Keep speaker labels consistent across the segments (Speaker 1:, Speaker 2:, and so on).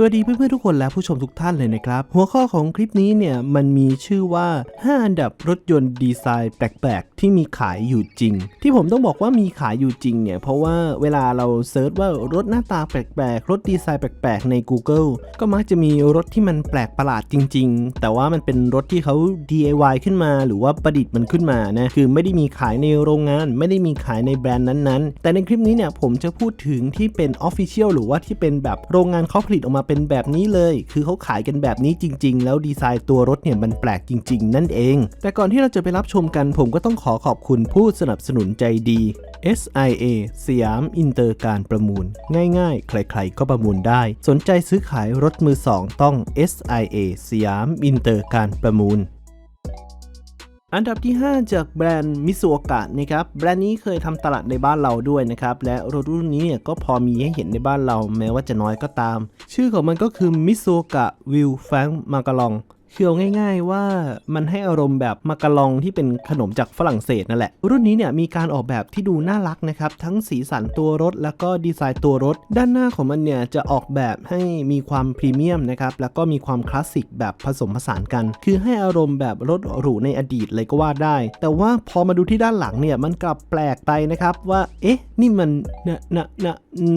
Speaker 1: สวัสดีเพื่อนๆทุกคนและผู้ชมทุกท่านเลยนะครับ หัวข้อของคลิปนี้เนี่ยมันมีชื่อว่า 5 อันดับรถยนต์ดีไซน์แปลกๆ ที่มีขายอยู่จริง ที่ผมต้องบอกว่ามีขายอยู่จริงเนี่ยเพราะว่าเวลาเราเซิร์ชว่ารถหน้าตาแปลกๆ รถดีไซน์แปลกๆ ใน Google ก็มักจะมีรถที่มันแปลกประหลาดจริง ๆ แต่ว่ามันเป็นรถที่เขา DIY ขึ้นมา หรือว่าประดิษฐ์มันขึ้นมานะคือไม่ได้มีขายในโรงงาน ไม่ได้มีขายในแบรนด์นั้นๆ แต่ในคลิปนี้เนี่ยผมจะพูดถึงที่เป็น Official หรือว่าที่เป็นแบบโรงงานเขาผลิตออกมาเป็นแบบนี้เลย คือเขาขายกันแบบนี้จริง ๆ แล้วดีไซน์ตัวรถเนี่ยมันแปลกจริง ๆ นั่นเอง แต่ก่อนที่เราจะไปรับชมกันผมก็ต้องขอขอบคุณผู้สนับสนุนใจดี SIA สยามอินเตอร์การประมูล ง่าย ๆ ใคร ๆ ก็ประมูลได้ สนใจซื้อขายรถมือสองต้อง SIA สยามอินเตอร์การประมูล อันดับที่ 5 จากแบรนด์มิซูโอกะนะครับแบรนด์นี้เคยทำตลาดในบ้านเราด้วยนะครับและรถรุ่นนี้เนี่ยก็พอมีให้เห็นในบ้านเราแม้ว่าจะน้อยก็ตาม ชื่อของมันก็คือมิซูโอกะวิลแฟงมากาลอง คือเอาง่าย ๆว่ามันให้อารมณ์แบบมากะลองที่เป็นขนมจากฝรั่งเศสนั่นแหละ รุ่นนี้เนี่ยมีการออกแบบที่ดูน่ารักนะครับ ทั้งสีสันตัวรถ แล้วก็ดีไซน์ตัวรถ ด้านหน้าของมันเนี่ยจะออกแบบให้มีความพรีเมียมนะครับ แล้วก็มีความคลาสสิกแบบผสมผสานกัน คือให้อารมณ์แบบรถหรูในอดีตเลยก็ว่าได้ แต่ว่าพอมาดูที่ด้านหลังเนี่ยมันกลับแปลกไปนะครับว่า เอ๊ะ นี่มันนะนะนะ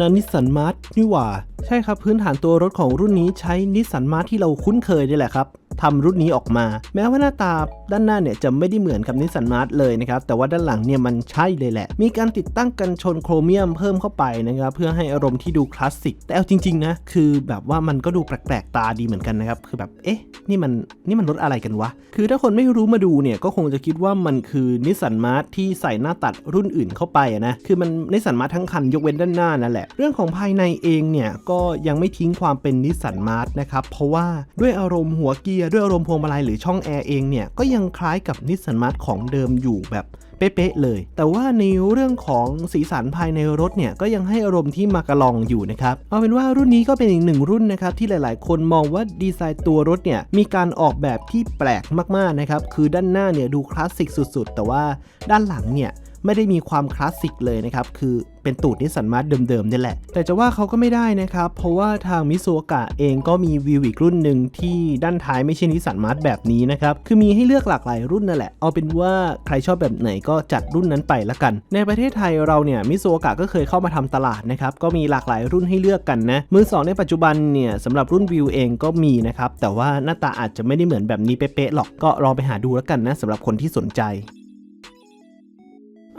Speaker 1: นะนิสสันมาร์ทนี่หว่า ใช่ครับพื้นฐานตัวรถของรุ่นนี้ใช้นิสสันมาร์ทที่เราคุ้นเคยนี่แหละครับ ทำรุ่นนี้ออกมา แม้ว่าหน้าตาด้านหน้าเนี่ยจะไม่ได้เหมือนกับนิสสันมาร์ทเลยนะครับ แต่ว่าด้านหลังเนี่ยมันใช่เลยแหละ มีการติดตั้งกันชนโครเมียมเพิ่มเข้าไปนะครับ เพื่อให้อารมณ์ที่ดูคลาสสิก แต่เอาจริงๆนะคือแบบว่ามันก็ดูแปลกๆตาดีเหมือนกันนะครับ คือแบบเอ๊ะนี่มันนี่มันรถอะไรกันวะ คือถ้าคนไม่รู้มาดูเนี่ยก็คงจะคิดว่ามันคือนิสสันมาร์ทที่ใส่หน้าตัดรุ่นอื่นเข้าไปนะ คือมันนิสสันมาร์ททั้งคันยกเว้นด้านหน้านั่นแหละ เรื่องของภายในเองเนี่ยก็ยังไม่ทิ้งความเป็นนิสสันมาร์ทนะครับ เพราะว่าด้วยอารมณ์หัวเกียร์ด้วยอารมณ์พวงมาลัยหรือช่องแอร์เองเนี่ย ก็ยังคล้ายกับนิสสันมาร์ทของเดิมอยู่แบบเป๊ะๆเลย แต่ว่าในเรื่องของสีสันภายในรถเนี่ย ก็ยังให้อารมณ์ที่มากระลองอยู่นะครับ เอาเป็นว่ารุ่นนี้ก็เป็นอีกหนึ่งรุ่นนะครับ ที่หลายๆ คนมองว่าดีไซน์ตัวรถเนี่ย มีการออกแบบที่แปลกมากๆนะครับ คือด้านหน้าเนี่ยดูคลาสสิกสุดๆ แต่ว่าด้านหลังเนี่ย ไม่ได้มีความคลาสสิกเลยนะครับ คือเป็นตูดนิสสันมาร์ทเดิมๆนี่แหละ แต่จะว่าเขาก็ไม่ได้นะครับ เพราะว่าทางมิโซกะเองก็มีวิวอีกรุ่นหนึ่งที่ด้านท้ายไม่ใช่นิสสันมาร์ทแบบนี้นะครับ คือมีให้เลือกหลากหลายรุ่นนั่นแหละ เอาเป็นว่าใครชอบแบบไหนก็จัดรุ่นนั้นไปละกัน ในประเทศไทยเราเนี่ยมิโซกะก็เคยเข้ามาทำตลาดนะครับก็มีหลากหลายรุ่นให้เลือกกันนะมือสองในปัจจุบันเนี่ยสำหรับรุ่นวิวเองก็มีนะครับแต่ว่าหน้าตาอาจจะไม่ได้เหมือนแบบนี้เป๊ะๆหรอกก็ลองไปหาดูแล้วกันนะสำหรับคนที่สนใจ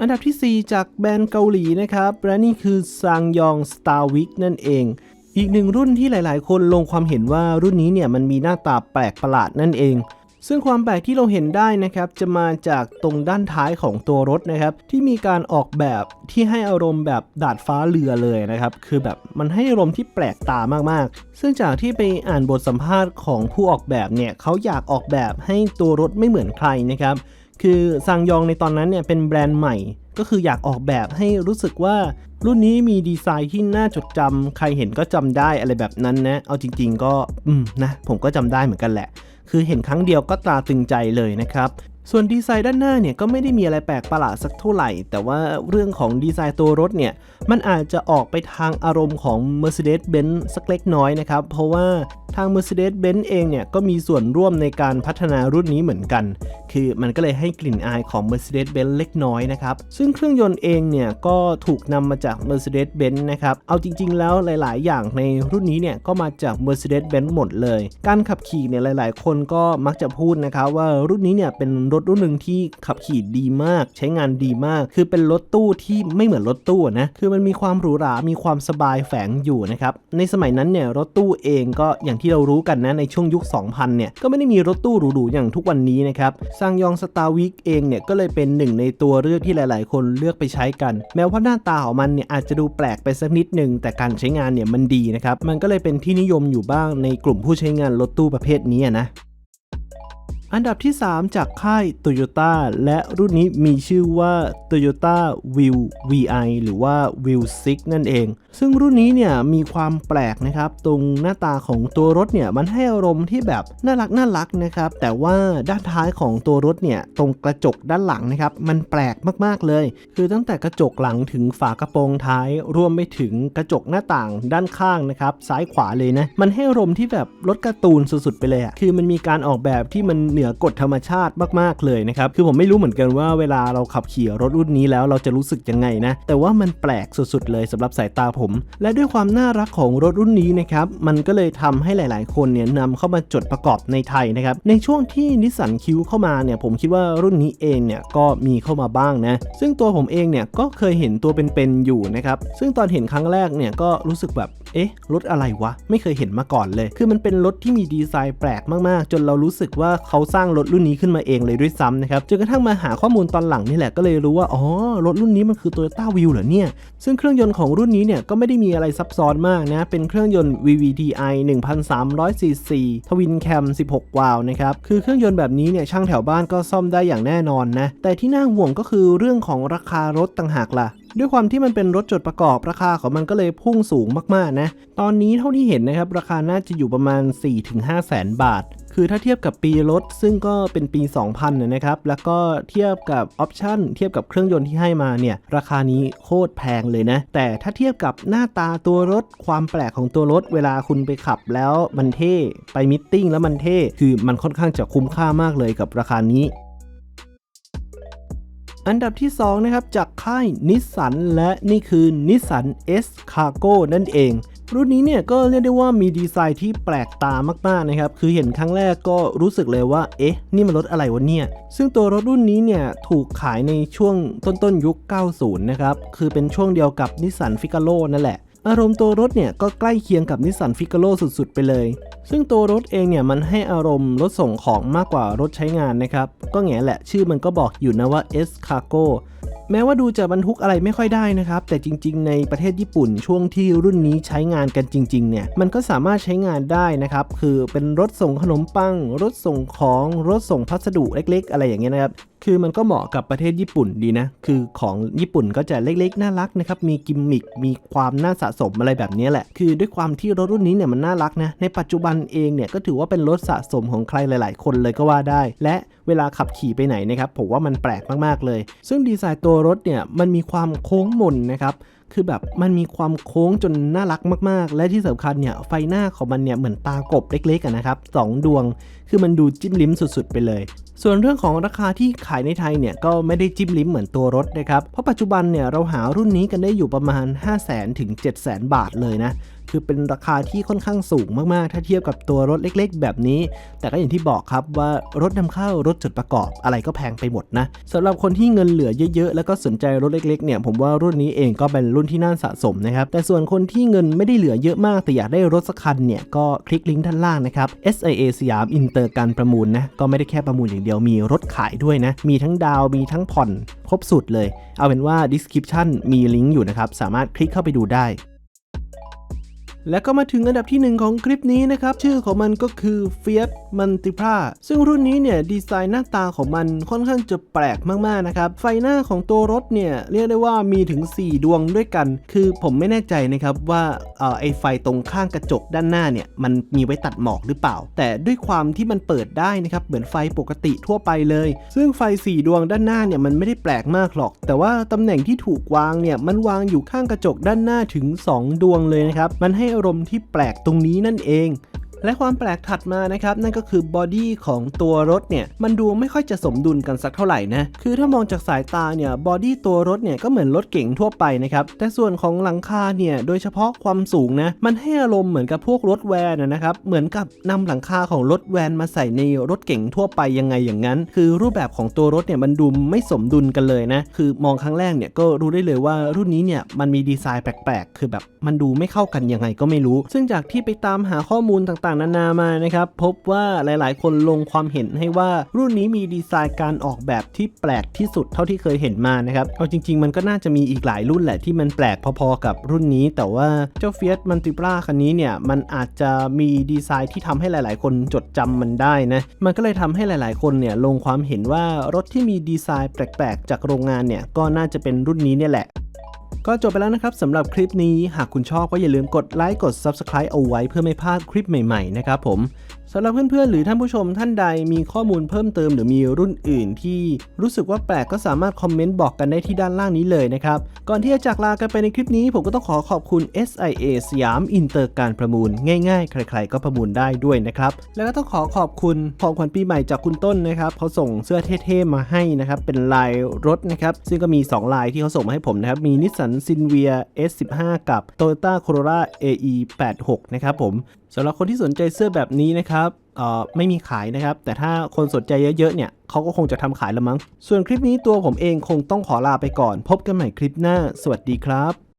Speaker 1: อันดับที่ 4 จากแบรนด์เกาหลีนะครับ และนี่คือซางยอง Star Week นั่นเอง อีกหนึ่งรุ่นที่หลายๆ คนลงความเห็นว่ารุ่นนี้เนี่ยมันมีหน้าตาแปลกประหลาดนั่นเอง ซึ่งความแปลกที่เราเห็นได้นะครับ จะมาจากตรงด้านท้ายของตัวรถนะครับ ที่มีการออกแบบที่ให้อารมณ์แบบดาดฟ้าเรือเลยนะครับ คือแบบมันให้อารมณ์ที่แปลกตามากๆ ซึ่งจากที่ไปอ่านบทสัมภาษณ์ของผู้ออกแบบเนี่ยเขาอยากออกแบบให้ตัวรถไม่เหมือนใครนะครับ คือซังยองในตอนนั้นเนี่ยเป็นแบรนด์ใหม่ ก็คืออยากออกแบบให้รู้สึกว่า รุ่นนี้มีดีไซน์ที่น่าจดจำใครเห็นก็จำได้อะไรแบบนั้นนะ เอาจริง ๆ ก็อืมนะผมก็จำได้เหมือนกันแหละ คือเห็นครั้งเดียวก็ตาตึงใจเลยนะครับ ส่วนดีไซน์ด้านหน้าเนี่ยก็ไม่ได้มีอะไรแปลกประหลาดสักเท่าไหร่ แต่ว่าเรื่องของดีไซน์ตัวรถเนี่ย มันอาจจะออกไปทางอารมณ์ของ Mercedes-Benz สักเล็กน้อยนะครับ เพราะว่าทาง Mercedes-Benz เองเนี่ยก็มีส่วนร่วมในการพัฒนารุ่นนี้เหมือนกัน คือมันก็เลยให้กลิ่นอายของ Mercedes-Benz เล็กน้อยนะครับ ซึ่งเครื่องยนต์เองเนี่ยก็ถูกนำมาจาก Mercedes-Benz นะครับ เอาจริง ๆ แล้วหลาย ๆ อย่างในรุ่นนี้เนี่ยก็มาจาก Mercedes-Benz หมดเลย การขับขี่เนี่ยหลาย ๆ คนก็มักจะพูดนะครับว่ารุ่นนี้เนี่ยเป็นรถรุ่นหนึ่งที่ขับขี่ดีมาก ใช้งานดีมาก คือเป็นรถตู้ที่ไม่เหมือนรถตู้นะคือมันมีความหรูหรามีความสบายแฝงอยู่นะครับในสมัยนั้นเนี่ยรถตู้เองก็อย่างที่เรารู้กันนะในช่วงยุค 2000 เนี่ยก็ไม่ได้มีรถตู้หรูๆอย่างทุกวันนี้นะครับซังยองสตาร์วิกเองเนี่ยก็เลยเป็นหนึ่งในตัวเลือกที่หลายๆ คนเลือกไปใช้กัน แม้ว่าหน้าตาของมันเนี่ยอาจจะดูแปลกไปสักนิดหนึ่งแต่การใช้งานเนี่ยมันดีนะครับมันก็เลยเป็นที่นิยมอยู่บ้างในกลุ่มผู้ใช้งานรถตู้ประเภทนี้นะ อันดับที่ 3 จากค่าย Toyota และรุ่นนี้มีชื่อว่า Toyota Will VI หรือว่า Will 6นั่นเอง ซึ่งรุ่นนี้เนี่ยมีความแปลกนะครับ ตรงหน้าตาของตัวรถเนี่ยมันให้อารมณ์ที่แบบน่ารักน่ารักนะครับ แต่ว่าด้านท้ายของตัวรถเนี่ยตรงกระจกด้านหลังนะครับ มันแปลกมากๆเลย คือตั้งแต่กระจกหลังถึงฝากระโปรงท้าย รวมไปถึงกระจกหน้าต่างด้านข้างนะครับซ้ายขวาเลยนะมันให้อารมณ์ที่แบบรถการ์ตูนสุดๆไปเลยอะคือมันมีการออกแบบที่มันเหนือกฎธรรมชาติมากๆเลยนะครับคือผมไม่รู้เหมือนกันว่าเวลาเราขับขี่รถรุ่นนี้แล้วเราจะรู้สึกยังไงนะแต่ว่ามันแปลกสุดๆเลยสำหรับสายตาผมและด้วยความน่ารักของรถรุ่นนี้นะครับ มันก็เลยทำให้หลาย ๆ คนเนี่ยนำเข้ามาจดประกอบในไทยนะครับ ในช่วงที่นิสสันคิวเข้ามาเนี่ย ผมคิดว่ารุ่นนี้เองเนี่ยก็มีเข้ามาบ้างนะ ซึ่งตัวผมเองเนี่ยก็เคยเห็นตัวเป็น ๆ อยู่นะครับ ซึ่งตอนเห็นครั้งแรกเนี่ยก็รู้สึกแบบ เอ๊ะ รถอะไรวะ ไม่เคยเห็นมาก่อนเลย คือมันเป็นรถที่มีดีไซน์แปลกมากๆ จนเรารู้สึกว่าเขาสร้างรถรุ่นนี้ขึ้นมาเองเลยด้วยซ้ำนะครับ จนกระทั่งมาหาข้อมูลตอนหลังนี่แหละก็เลยรู้ว่า อ๋อ รถรุ่นนี้มันคือ Toyota View เหรอเนี่ย ซึ่งเครื่องยนต์ของรุ่นนี้เนี่ยก็ไม่ได้มีอะไรซับซ้อนมากนะ เป็นเครื่องยนต์ VVTi 1,300 cc ทวินแคม 16 วาล์วนะครับ คือเครื่องยนต์แบบนี้เนี่ยช่างแถวบ้านก็ซ่อมได้อย่างแน่นอนนะ แต่ที่น่าห่วงก็คือเรื่องของราคารถต่างหากล่ะ ด้วยความที่มันเป็นรถจดประกอบราคาของมันก็เลยพุ่งสูงมากๆนะ ตอนนี้เท่าที่เห็นนะครับ ราคาน่าจะอยู่ประมาณ 4-5แสนบาท คือถ้าเทียบกับปีรถซึ่งก็เป็นปี 2000นะครับ แล้วก็เทียบกับออปชั่นเทียบกับเครื่องยนต์ที่ให้มาเนี่ย ราคานี้โคตรแพงเลยนะ แต่ถ้าเทียบกับหน้าตาตัวรถ ความแปลกของตัวรถ เวลาคุณไปขับแล้วมันเท่ ไปมิทติ้งแล้วมันเท่ คือมันค่อนข้างจะคุ้มค่ามากเลยกับราคานี้ อันดับที่ 2 นะครับ จากค่ายนิสสันและนี่คือนิสสัน S Cargo นั่นเอง รุ่นนี้เนี่ยก็เรียกได้ว่ามีดีไซน์ที่แปลกตามากๆนะครับ คือเห็นครั้งแรกก็รู้สึกเลยว่า เอ๊ะ นี่มันรถอะไรวะเนี่ย ซึ่งตัวรถรุ่นนี้เนี่ยถูกขายในช่วงต้นๆยุค 90 นะครับ คือเป็นช่วงเดียวกับนิสสันฟิกาโ o นั่นแหละ อารมณ์ตัวรถเนี่ยก็ใกล้เคียงกับนิสสันฟิกโ o สุดๆ ไปเลย ซึ่งตัวรถเองเนี่ยมันให้อารมณ์รถส่งของมากกว่ารถใช้งานนะครับ ก็แง่แหละชื่อมันก็บอกอยู่นะว่า S Cargo แม้ว่าดูจะบรรทุกอะไรไม่ค่อยได้นะครับ แต่จริงๆ ในประเทศญี่ปุ่นช่วงที่รุ่นนี้ใช้งานกันจริง ๆ เนี่ย มันก็สามารถใช้งานได้นะครับ คือเป็นรถส่งขนมปัง รถส่งของ รถส่งพัสดุเล็ก ๆ อะไรอย่างเงี้ยนะครับ คือมันก็เหมาะกับประเทศญี่ปุ่นดีนะ คือของญี่ปุ่นก็จะเล็กๆ น่ารักนะครับ มีกิมมิค มีความน่าสะสมอะไรแบบนี้แหละ คือด้วยความที่รถรุ่นนี้เนี่ยมันน่ารักนะ ในปัจจุบันเองเนี่ยก็ถือว่าเป็นรถสะสมของใครหลาย ๆ คนเลยก็ว่าได้ และเวลาขับขี่ไปไหนนะครับผมว่ามันแปลกมากๆเลย ซึ่งดีไซน์ตัวรถเนี่ยมันมีความโค้งมนนะครับ คือแบบมันมีความโค้งจนน่ารักมากๆ และที่สำคัญเนี่ยไฟหน้าของมันเนี่ยเหมือนตากบเล็กๆนะครับสองดวง คือมันดูจิ้มลิ้มสุดๆ ไปเลย ส่วนเรื่องของราคาที่ขายในไทยเนี่ยก็ไม่ได้จิ้มลิ้มเหมือนตัวรถนะครับ เพราะปัจจุบันเนี่ยเราหารุ่นนี้กันได้อยู่ประมาณ 5 0 0 0 0 0ถึง7 0 0 0 0 บาทเลยนะ คือเป็นราคาที่ค่อนข้างสูงมากๆ ถ้าเทียบกับตัวรถเล็กๆ แบบนี้ แต่ก็อย่างที่บอกครับว่ารถนำเข้ารถจดประกอบอะไรก็แพงไปหมดนะสำหรับคนที่เงินเหลือเยอะๆ แล้วก็สนใจรถเล็กๆเนี่ยผมว่ารุ่นนี้เองก็เป็นรุ่นที่น่าสะสมนะครับแต่ส่วนคนที่เงินไม่ได้เหลือเยอะมากแต่อยากได้รถสักคันเนี่ยก็คลิกลิงก์ด้านล่างนะครับ SIA สยามอินเตอร์การประมูลนะก็ไม่ได้แค่ประมูลอย่างเดียวมีรถขายด้วยนะมีทั้งดาวมีทั้งผ่อนครบสุดเลย เอาเป็นว่า description มีลิงก์อยู่นะครับสามารถคลิกเข้าไปดูได้ และก็มาถึงอันดับที่ 1 ของคลิปนี้นะครับ ชื่อของมันก็คือ Fiat Multipla ซึ่งรุ่นนี้เนี่ยดีไซน์หน้าตาของมันค่อนข้างจะแปลกมากๆนะครับ ไฟหน้าของตัวรถเนี่ยเรียกได้ว่ามีถึง 4 ดวงด้วยกัน คือผมไม่แน่ใจนะครับว่าเอ่อไอไฟตรงข้างกระจกด้านหน้าเนี่ยมันมีไว้ตัดหมอกหรือเปล่า แต่ด้วยความที่มันเปิดได้นะครับเหมือนไฟปกติทั่วไปเลย ซึ่งไฟ 4 ดวงด้านหน้าเนี่ยมันไม่ได้แปลกมากหรอก แต่ว่าตำแหน่งที่ถูกวางเนี่ยมันวางอยู่ข้างกระจกด้านหน้าถึง 2 ดวงเลยนะครับมันให้อารมณ์ที่แปลกตรงนี้นั่นเอง และความแปลกถัดมานะครับนั่นก็คือบอดี้ของตัวรถเนี่ยมันดูไม่ค่อยจะสมดุลกันสักเท่าไหร่นะคือถ้ามองจากสายตาเนี่ยบอดี้ตัวรถเนี่ยก็เหมือนรถเก๋งทั่วไปนะครับแต่ส่วนของหลังคาเนี่ยโดยเฉพาะความสูงนะมันให้อารมณ์เหมือนกับพวกรถแวนนะครับเหมือนกับนำหลังคาของรถแวนมาใส่ในรถเก๋งทั่วไปยังไงอย่างนั้น คือรูปแบบของตัวรถเนี่ยมันดูไม่สมดุลกันเลยนะคือมองครั้งแรกเนี่ยก็รู้ได้เลยว่ารุ่นนี้เนี่ยมันมีดีไซน์แปลกๆ คือแบบมันดูไม่เข้ากันยังไงก็ไม่รู้ ซึ่งจากที่ไปตามหาข้อมูลต่างๆ นานามานะครับ พบว่าหลายๆ คนลงความเห็นให้ว่ารุ่นนี้มีดีไซน์การออกแบบที่แปลกที่สุดเท่าที่เคยเห็นมานะครับเอาจริง ๆ มันก็น่าจะมีอีกหลายรุ่นแหละที่มันแปลกพอๆ กับรุ่นนี้ แต่ว่าเจ้า Fiat Multipla คันนี้เนี่ยมันอาจจะมีดีไซน์ที่ทำให้หลาย ๆ คนจดจำมันได้นะมันก็เลยทำให้หลาย ๆ คนเนี่ยลงความเห็นว่ารถที่มีดีไซน์แปลก ๆ จากโรงงานเนี่ยก็น่าจะเป็นรุ่นนี้เนี่ยแหละ ก็จบไปแล้วนะครับสำหรับคลิปนี้ หากคุณชอบก็อย่าลืมกดไลค์กด Subscribe เอาไว้เพื่อไม่พลาดคลิปใหม่ๆนะครับผม สำหรับเพื่อนๆ หรือท่านผู้ชมท่านใดมีข้อมูลเพิ่มเติมหรือมีรุ่นอื่นที่รู้สึกว่าแปลกก็สามารถคอมเมนต์บอกกันได้ที่ด้านล่างนี้เลยนะครับ ก่อนที่จะจากลากันไปในคลิปนี้ ผมก็ต้องขอขอบคุณ SIA สยามอินเตอร์การประมูล ง่ายๆ ใครๆ ก็ประมูลได้ด้วยนะครับ แล้วก็ต้องขอขอบคุณของขวัญปีใหม่จากคุณต้นนะครับเขาส่งเสื้อเท่ๆมาให้นะครับเป็นลายรถนะครับซึ่งก็มี 2 ลายที่เขาส่งมาให้ผมนะครับมี Nissan Silvia S15 กับ Toyota Corolla AE86 นะครับผม สำหรับคนที่สนใจเสื้อแบบนี้นะครับเออไม่มีขายนะครับ แต่ถ้าคนสนใจเยอะๆเนี่ยเขาก็คงจะทำขายละมั้ง ส่วนคลิปนี้ตัวผมเองคงต้องขอลาไปก่อน พบกันใหม่คลิปหน้า สวัสดีครับ